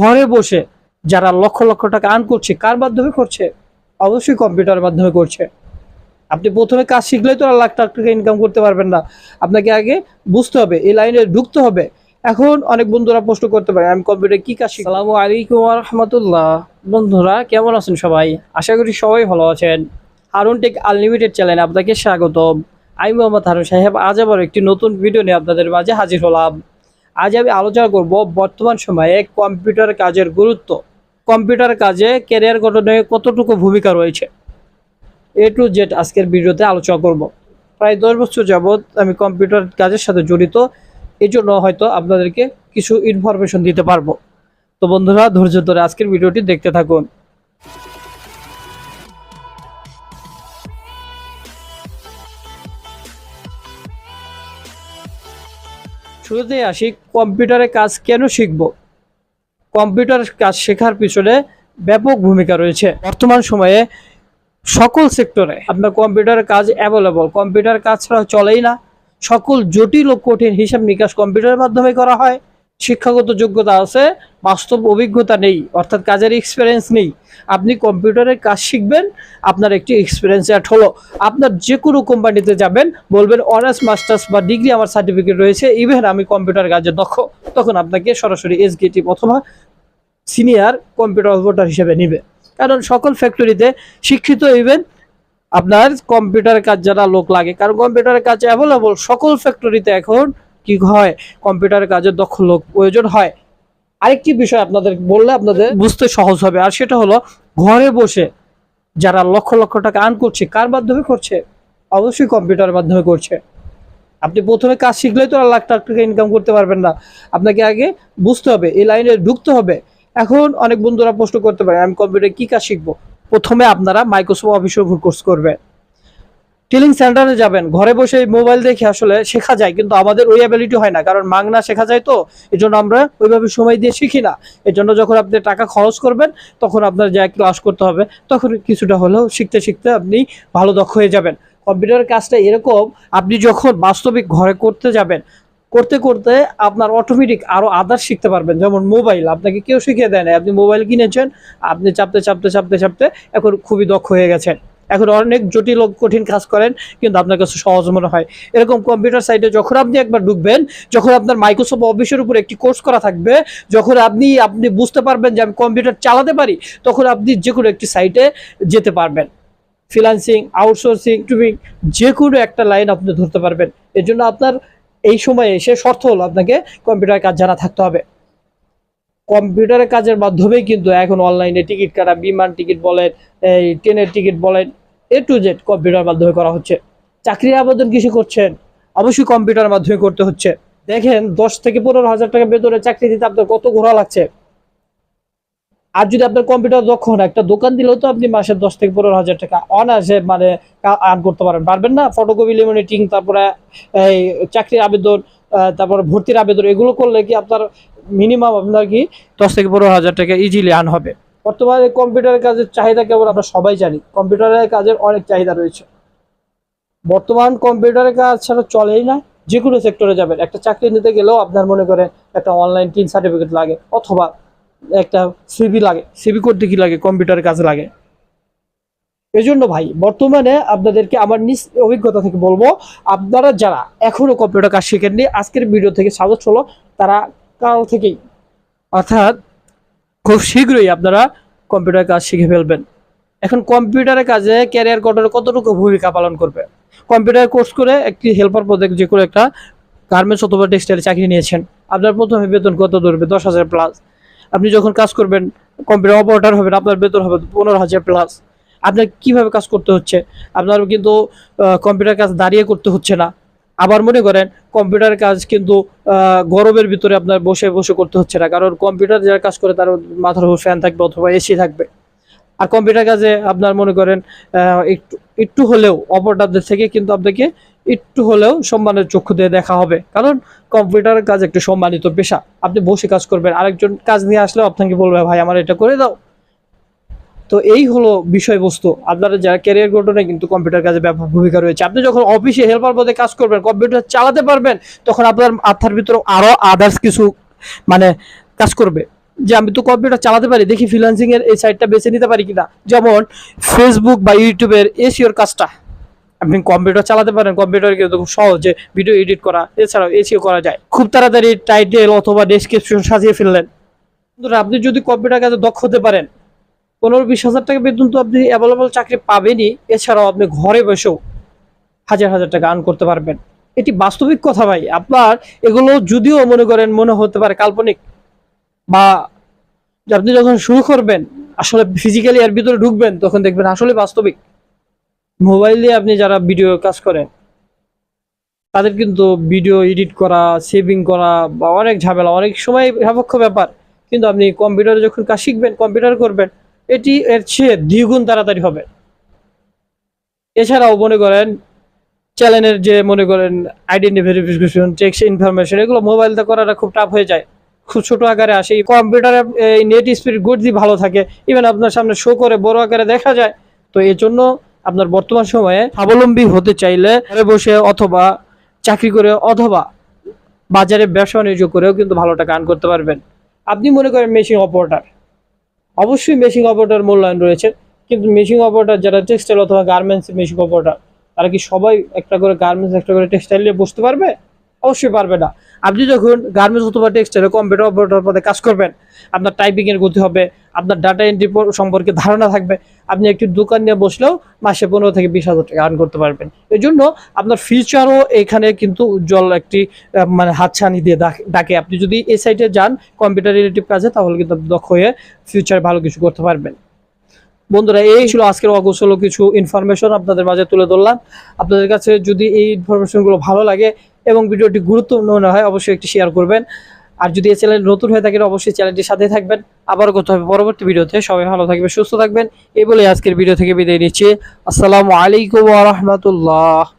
ঘরে বসে যারা লক্ষ লক্ষ টাকা আর্ন করছে, কার মাধ্যমে করছে? অবশ্যই কম্পিউটারের মাধ্যমে করছে। আপনি প্রথমে কাজ শিখলেই তো আর লাখ টাকা ইনকাম করতে পারবেন না। আপনাকে আগে বুঝতে হবে, এই লাইনে ঢুকতে হবে। এখন অনেক বন্ধুরা প্রশ্ন করতে পারে, আমি কম্পিউটার কি কাজ সালামু আলাইকুম রহমতুল্লাহ। বন্ধুরা, কেমন আছেন সবাই? আশা করি সবাই ভালো আছেন। হারুন টেক আনলিমিটেড চ্যানেলে আপনাকে স্বাগতম। আমি মোহাম্মদ হারুন সাহেব, আজ আবার একটি নতুন ভিডিও নিয়ে আপনাদের মাঝে হাজির হলাম। আজ আমি আলোচনা করব বর্তমান সময়ে কম্পিউটার কাজের গুরুত্ব। কম্পিউটার কাজে ক্যারিয়ার গঠনে কতটুকু ভূমিকা রয়েছে? এ টু জেড আজকের ভিডিওতে আলোচনা করব। প্রায় দশ বছর যাবৎ আমি কম্পিউটার কাজের সাথে জড়িত। এই জন্য হয়তো আপনাদেরকে কিছু ইনফরমেশন দিতে পারব। তো বন্ধুরা, ধৈর্য ধরে আজকের ভিডিওটি দেখতে থাকুন। শুরুতেই আসি, কম্পিউটারে কাজ কেন শিখব? কম্পিউটার কাজ শেখার পিছনে ব্যাপক ভূমিকা রয়েছে। বর্তমান সময়ে সকল সেক্টরে আপনার কম্পিউটারের কাজ অ্যাভেলেবল কম্পিউটার কাজ ছাড়া চলেই না। সকল জটিল ও কঠিন হিসাব নিকাশ কম্পিউটারের মাধ্যমে করা হয়। শিক্ষাগত যোগ্যতা আছে, বাস্তব অভিজ্ঞতা নেই, অর্থাৎ কাজের এক্সপিরিয়েন্স নেই। আপনি কম্পিউটারের কাজ শিখবেন, আপনার একটি এক্সপিরিয়েন্স অ্যাড হলো। আপনার যে কোনো কোম্পানিতে যাবেন, বলবেন অনার্স মাস্টার্স বা ডিগ্রি আমার সার্টিফিকেট রয়েছে ইভেন আমি কম্পিউটার কাজে দক্ষ। তখন আপনাকে সরাসরি এসগেটিভ অথবা সিনিয়র কম্পিউটার অপারেটর হিসেবে নিবে। কারণ সকল ফ্যাক্টরিতে শিক্ষিত ইভেন আপনার কম্পিউটার কাজ যারা লোক লাগে, কারণ কম্পিউটারের কাজ অ্যাভেলেবল সকল ফ্যাক্টরিতে এখন কি হয়, কম্পিউটারের কাজের দক্ষ লোক প্রয়োজন হয়। আরেকটি বিষয় আপনাদের বললে আপনাদের বুঝতে সহজ হবে, আর সেটা হলো ঘরে বসে যারা লক্ষ লক্ষ টাকা আর্ন করছে, কার মাধ্যমে করছে? অবশ্যই কম্পিউটারের মাধ্যমে করছে। আপনি প্রথমে কাজ শিখলেই তো আর লাখ টাকা ইনকাম করতে পারবেন না। আপনাকে আগে বুঝতে হবে, এই লাইনে ঢুকতে হবে। এখন অনেক বন্ধুরা প্রশ্ন করতে পারে, আমি কম্পিউটার কি কাজ শিখব? প্রথমে আপনারা মাইক্রোসফট অফিসের কোর্স করবেন। টিলিং সেন্টারে যাবেন। ঘরে বসে মোবাইল দেখে আসলে শেখা যায়, কিন্তু আমাদের ওই অ্যাবিলিটি হয় না। কারণ মাংনা শেখা যায় তো এই জন্য আমরা ওইভাবে সময় দিয়ে শিখি না। এর জন্য যখন আপনি টাকা খরচ করবেন, তখন আপনার যা ক্লাস করতে হবে, তখন কিছুটা হলেও শিখতে শিখতে আপনি ভালো দক্ষ হয়ে যাবেন। কম্পিউটারের কাজটা এরকম, আপনি যখন বাস্তবিক ঘরে করতে যাবেন, করতে করতে আপনার অটোমেটিক আরও আদার শিখতে পারবেন। যেমন মোবাইল আপনাকে কেউ শিখিয়ে দেয় না আপনি মোবাইল কিনেছেন, আপনি চাপতে চাপতে চাপতে চাপতে এখন খুবই দক্ষ হয়ে গেছেন। এখন অনেক জটিল কঠিন কাজ করেন, কিন্তু আপনার কাছে সহজ মনে হয়। এরকম কম্পিউটার সাইটে যখন আপনি একবার ঢুকবেন, যখন আপনার মাইক্রোসফট অফিসের উপর একটি কোর্স করা থাকবে, যখন আপনি আপনি বুঝতে পারবেন যে আমি কম্পিউটার চালাতে পারি, তখন আপনি যে কোনো একটি সাইটে যেতে পারবেন। ফ্রিলান্সিং আউটসোর্সিং টুবিং যে কোনো একটা লাইন আপনি ধরতে পারবেন। এর জন্য আপনার এই সময়ে এসে শর্ত হলো আপনাকে কম্পিউটার কাজ জানা থাকতে হবে। কম্পিউটারের কাজের মাধ্যমেই কিন্তু এখন অনলাইনে টিকিট কাটা, বিমান টিকিট বলেন, এই ট্রেনের টিকিট বলেন এ টু জেড কম্পিউটার মাধ্যমে করা হচ্ছে। চাকরির আবেদন কিছু করছেন? অবশ্যই কম্পিউটার মাধ্যমে করতে হচ্ছে। দেখেন, দশ থেকে পনেরো হাজার টাকা বেতনে চাকরি দিতে আপনার কত ঘোরা লাগছে। আর যদি আপনার কম্পিউটার দক্ষ হন, একটা দোকান দিলেও তো আপনি মাসে দশ থেকে পনেরো হাজার টাকা অনায়াসে মানে আর্ন করতে পারেন। পারবেন না? ফটোকপি লিমিনেটিং তারপরে, এই চাকরির আবেদন তারপরে ভর্তির আবেদন, এগুলো করলে কি আপনার মিনিমাম আপনার কি দশ থেকে পনেরো হাজার টাকা ইজিলি আর্ন হবে। বর্তমানে কম্পিউটারের কাজের চাহিদা কেবল আমরা সবাই জানি। কম্পিউটারের কাজের অনেক চাহিদা রয়েছে। বর্তমান কম্পিউটারের কাজ ছাড়া চলেই না। যে কোনো সেক্টরে যাবেন। একটা চাকরি নিতে গেলেও আপনার মনে করেন একটা অনলাইন টিন সার্টিফিকেট লাগে অথবা একটা সিবি লাগে। সিবি করতে কি লাগে? কম্পিউটারের কাজ লাগে। এই জন্য ভাই, বর্তমানে আপনাদেরকে আমার নিজ অভিজ্ঞতা থেকে বলব, আপনারা যারা এখনও কম্পিউটার কাজ শিখেননি, আজকের ভিডিও থেকে সাজেস্ট হলো, তারা কাল থেকেই। অর্থাৎ খুব শীঘ্রই আপনারা কম্পিউটার কাজ শিখে ফেলবেন। এখন কম্পিউটারের কাজে ক্যারিয়ার গঠনে কতটুকু ভূমিকা পালন করবে? কম্পিউটার কোর্স করে একটি হেল্পার পদে যে কোনো একটা গার্মেন্টস অথবা টেক্সটাইল চাকরি নিয়েছেন, আপনার প্রথমে বেতন কত ধরবে? দশ হাজার প্লাস আপনি যখন কাজ করবেন কম্পিউটার অপারেটার হবেন, আপনার বেতন হবে পনেরো হাজার প্লাস আপনার কীভাবে কাজ করতে হচ্ছে? আপনার কিন্তু কম্পিউটার কাজ দাঁড়িয়ে করতে হচ্ছে না। আবার মনে করেন কম্পিউটার কাজ কিন্তু গরমের ভিতরে আপনার বসে বসে করতে হচ্ছে না। কারণ কম্পিউটার যারা কাজ করে তার মাথার উপর ফ্যান থাকবে অথবা এসি থাকবে। আর কম্পিউটার কাজে আপনার মনে করেন একটু একটু হলেও অপারেটরদের থেকে কিন্তু আপনাকে একটু হলেও সম্মানের চক্ষু দিয়ে দেখা হবে। কারণ কম্পিউটারের কাজ একটু সম্মানিত পেশা। আপনি বসে কাজ করবেন, আরেকজন কাজ নিয়ে আসলেও আপনাকে বলবে, ভাই, আমার এটা করে দাও। তো এই হলো বিষয়বস্তু। আপনারা যারা ক্যারিয়ার গঠনে কিন্তু কম্পিউটার কাজে ব্যাপক ভূমিকা রয়েছে, আপনি যখন অফিসে হেল্পার পদে কাজ করবেন কম্পিউটার চালাতে পারবেন, তখন আপনার মাথার ভিতরে আরও আদার্স কিছু মানে কাজ করবে। যে আমি তো কম্পিউটার চালাতে পারি, দেখি ফ্রিল্যান্সিং এর এই সাইটটা বেছে নিতে পারি কিনা। যেমন ফেসবুক বা ইউটিউবের এসিওর কাজটা। আপনি কম্পিউটার চালাতে পারেন কম্পিউটার কিন্তু খুব সহজে ভিডিও এডিট করা, এছাড়াও এসিও করা যায়। খুব তাড়াতাড়ি টাইটেল অথবা ডেসক্রিপশন সাজিয়ে ফেললেন। আপনি যদি কম্পিউটার কাজে দক্ষ হতে পারেন পনেরো বিশ হাজার টাকা বেতন তো আপনি অ্যাভেলেবল চাকরি পাবেনই। এছাড়াও আপনি ঘরে বসেও হাজার হাজার টাকা আর্ন করতে পারবেন। এটি বাস্তবিক কথা ভাই। আপনার এগুলো যদিও মনে করেন মনে হতে পারে কাল্পনিক বা আপনি যখন শুরু করবেন, আসলে ফিজিক্যালি এর ভিতরে ঢুকবেন, তখন দেখবেন আসলে বাস্তবিক। মোবাইল দিয়ে আপনি যারা ভিডিও কাজ করেন, তাদের কিন্তু ভিডিও এডিট করা সেভিং করা বা অনেক ঝামেলা, অনেক সময় সাপেক্ষ ব্যাপার। কিন্তু আপনি কম্পিউটারে যখন কাজ শিখবেন কম্পিউটার করবেন এটি এর চেয়ে দ্বিগুণ তাড়াতাড়ি হবে। এছাড়াও মনে করেন, চ্যানেলের যে মনে করেন আইডেন্টি ভেরিফিকেশন টেক্সট ইনফরমেশন এগুলো মোবাইলতে করাটা খুব টাফ হয়ে যায়। খুব ছোট আকারে আসে। কম্পিউটারে নেট স্পিড গতি ভালো থাকে। ইভেন আপনার সামনে শো করে বড় আকারে দেখা যায়। তো এর জন্য আপনার বর্তমান সময়ে স্বাবলম্বী হতে চাইলে ঘরে বসে অথবা চাকরি করে অথবা বাজারে ব্যবসা বাণিজ্য করেও কিন্তু ভালো টাকা আর্ন করতে পারবেন। আপনি মনে করেন মেশিন অপারেটর অবশ্যই মেশিন অপারেটার মূল্যায়ন রয়েছে। কিন্তু মেশিন অপারেটার যারা টেক্সটাইল অথবা গার্মেন্টস মেশিন অপারেটার তারা কি সবাই একটা করে গার্মেন্টস একটা করে টেক্সটাইল নিয়ে বসতে পারবে? অবশ্যই পারবে না। আপনি যখন গার্মেন্টস অথবা টেক্সটাইলে কম্পিউটার অপারেটর পদে কাজ করবেন, আপনার টাইপিংয়ের গতি হবে, আপনার ডাটা এন্ট্রি সম্পর্কে ধারণা থাকবে, আপনি একটি দোকান নিয়ে বসলেও মাসে পনেরো থেকে বিশ হাজার টাকা আর্ন করতে পারবেন। এই জন্য আপনার ফিউচারও এখানে কিন্তু উজ্জ্বল একটি মানে হাতছানি দিয়ে ডাকে- আপনি যদি এই সাইটে যান কম্পিউটার রিলেটিভ কাজে, তাহলে কিন্তু দক্ষ হয়ে ফিউচার ভালো কিছু করতে পারবেন। বন্ধুরা, এই ছিল আজকের অগোছল কিছু ইনফরমেশন আপনাদের মাঝে তুলে ধরলাম। আপনাদের কাছে যদি এই ইনফরমেশনগুলো ভালো লাগে এবং ভিডিওটি গুরুত্বপূর্ণ মনে হয় অবশ্যই একটি শেয়ার করবেন। আর যদি এই চ্যানেল নতুন হয়ে থাকেন, অবশ্যই চ্যানেলটির সাথে থাকবেন। আবারও কথা হবে পরবর্তী ভিডিওতে। সবাই ভালো থাকবে সুস্থ থাকবেন। এই বলে আজকের ভিডিও থেকে বিদায় নিচ্ছি। আসসালামু আলাইকুম রাহমাতুল্লাহ।